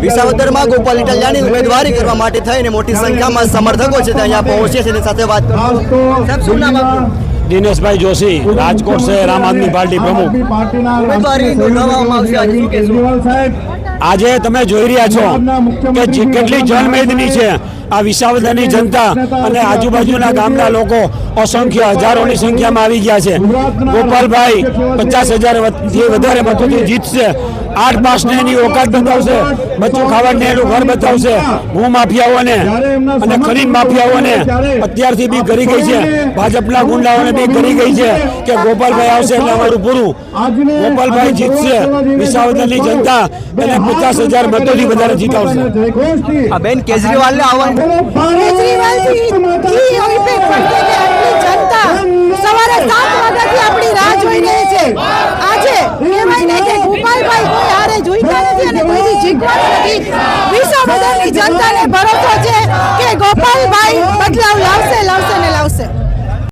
વિસાવદરમાં ગોપાલ ઇટાલિયાની ઉમેદવારી કરવા માટે થઈને મોટી સંખ્યામાં સમર્થકો છે તે અહીંયા પહોંચે છે સાથે વાત? દિનેશભાઈ જોશી રાજકોટ શહેર આમ આદમી પાર્ટી પ્રમુખ. આજે તમે જોઈ રહ્યા છો કે જે કેટલી જનમેદની છે. આ વિસાવદરની જનતા અને આજુબાજુના ગામના લોકો અસંખ્ય હજારોની સંખ્યામાં આવી ગયા છે. ગોપાલભાઈ પચાસ હજાર વધારે મતોથી જીતશે. આઠ પાસને એની ઓકાત બતાવશે બચ્ચું ખાવાને એનું ઘર બતાવશે હું માફિયાઓને અને ખરીદ માફિયાઓને અત્યારથી બી કરી ગઈ છે. ભાજપના ગુંડાઓને બી કરી ગઈ છે કે ગોપાલભાઈ આવશે એટલે અમારું પૂરું. ગોપાલભાઈ જીતશે. વિસાવદરની જનતા એને પચાસ હજાર મતોથી વધારે જીતાવશે. આ બેન કેજરીવાલને આવવાનું. વિશ્વભરની જનતાને